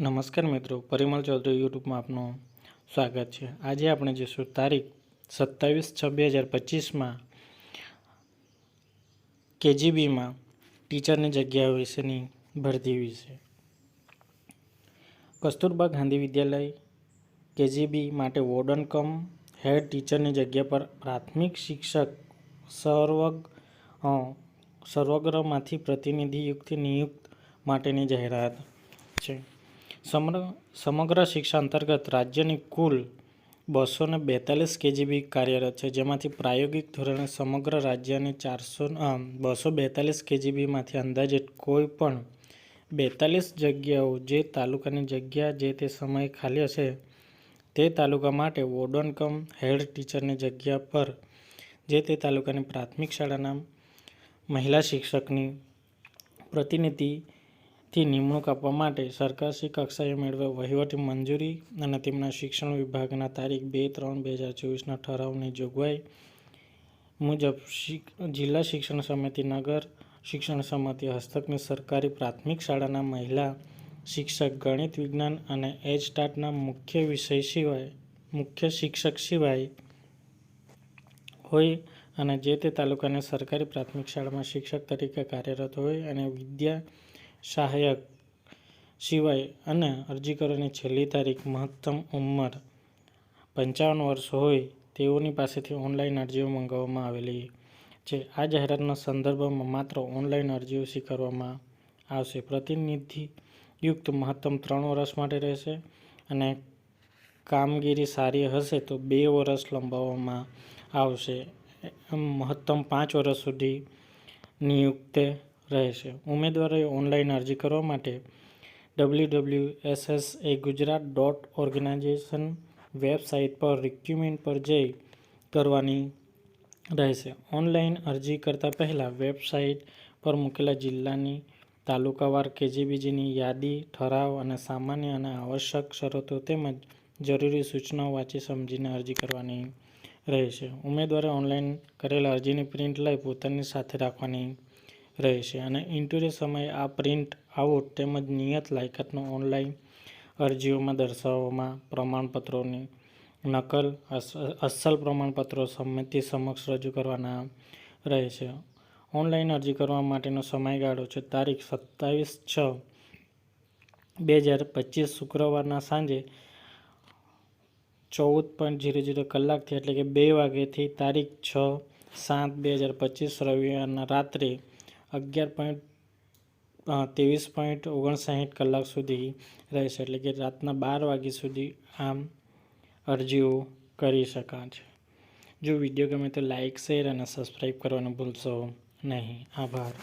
નમસ્કાર મિત્રો પરિમલ ચૌધરી યુટ્યુબમાં આપનું સ્વાગત છે. આજે આપણે જોઈશું તારીખ સત્તાવીસ છ બે હજાર પચીસમાં કેજીબીમાં ટીચરની જગ્યાઓ વિશેની ભરતી વિશે. કસ્તુરબા ગાંધી વિદ્યાલય કેજીબી માટે વોર્ડન કમ હેડ ટીચરની જગ્યા પર પ્રાથમિક શિક્ષક સર્વગ અ, સર્વગ્રહમાંથી પ્રતિનિધિયુક્ત નિયુક્ત માટેની જાહેરાત છે. સમગ્ર સમગ્ર શિક્ષા અંતર્ગત રાજ્યની કુલ બસો ને બેતાલીસ કેજીબી કાર્યરત છે, જેમાંથી પ્રાયોગિક ધોરણે સમગ્ર રાજ્યની ચારસો બસો બેતાલીસ કેજીબીમાંથી અંદાજે કોઈ પણ બેતાલીસ જગ્યાઓ જે તાલુકાની જગ્યા જે તે સમયે ખાલી હશે, તે તાલુકા માટે વોર્ડન કમ હેડ ટીચરની જગ્યા પર, જે તે તાલુકાની પ્રાથમિક શાળાના મહિલા શિક્ષકની પ્રતિનિધિથી નિમણૂક આપવા માટે સરકારશ્રી કક્ષાએ મેળવેલ વહીવટી મંજૂરી અને તેમના શિક્ષણ વિભાગના તારીખ બે ત્રણ બે હજાર ચોવીસના ઠરાવની જોગવાઈ મુજબ જિલ્લા શિક્ષણ સમિતિ નગર શિક્ષણ સમિતિ હસ્તકની સરકારી પ્રાથમિક શાળાના મહિલા શિક્ષક, ગણિત વિજ્ઞાન અને એચ સ્ટાર્ટના મુખ્ય વિષય સિવાય, મુખ્ય શિક્ષક સિવાય હોય અને જે તે તાલુકાની સરકારી પ્રાથમિક શાળામાં શિક્ષક તરીકે કાર્યરત હોય અને વિદ્યા સહાયક સિવાય અને અરજી કરવાની છેલ્લી તારીખ મહત્તમ ઉંમર પંચાવન વર્ષ હોય તેઓની પાસેથી ઓનલાઈન અરજીઓ મંગાવવામાં આવેલી છે. આ જાહેરાતના સંદર્ભમાં માત્ર ઓનલાઈન અરજીઓ સ્વીકારવામાં આવશે. પ્રતિનિધિયુક્ત મહત્તમ ત્રણ વર્ષ માટે રહેશે અને કામગીરી સારી હશે તો બે વર્ષ લંબાવવામાં આવશે. મહત્તમ પાંચ વર્ષ સુધી નિયુક્ત રહેશે ઉમેદવારોએ ઓનલાઈન અરજી કરવા માટે W W S S A Gujarat dot organization website પર રિક્યુમેન્ટ પર જઈ કરવાની રહેશે. ઓનલાઈન અરજી કરતાં પહેલાં વેબસાઇટ પર મૂકેલા જિલ્લાની તાલુકાવાર કેજીબીજીની યાદી, ઠરાવ અને સામાન્ય અને આવશ્યક શરતો તેમજ જરૂરી સૂચનાઓ વાંચી સમજીને અરજી કરવાની રહેશે. ઉમેદવારે ઓનલાઈન કરેલા અરજીની પ્રિન્ટ લઈ પોતાની સાથે રાખવાની રહેશે અને ઇન્ટરવ્યૂ સમયે આ પ્રિન્ટ આઉટ તેમજ નિયત લાયકાતનો ઓનલાઈન અરજીઓમાં દર્શાવવામાં પ્રમાણપત્રોની નકલ, અસ- અસલ પ્રમાણપત્રો સમિતિ સમક્ષ રજૂ કરવાના રહેશે. ઓનલાઈન અરજી કરવા માટેનો સમયગાળો છે તારીખ સત્તાવીસ છ બે હજાર પચીસ શુક્રવારના સાંજે ચૌદ પોઈન્ટ ઝીરો ઝીરો કલાકથી એટલે કે બે વાગ્યાથી તારીખ છ સાત બે હજાર પચીસ રવિવારના રાત્રે અગિયાર પોઈન્ટ ત્રેવીસ પોઈન્ટ ઓગણસાઠ કલાક સુધી રહેશે. એટલે કે રાતના બાર વાગ્યા સુધી આમ અરજીઓ કરી શકાશે જો વીડિયો ગમે તો લાઇક શેર અને સબસ્ક્રાઈબ કરવાનું ભૂલશો નહીં. આભાર.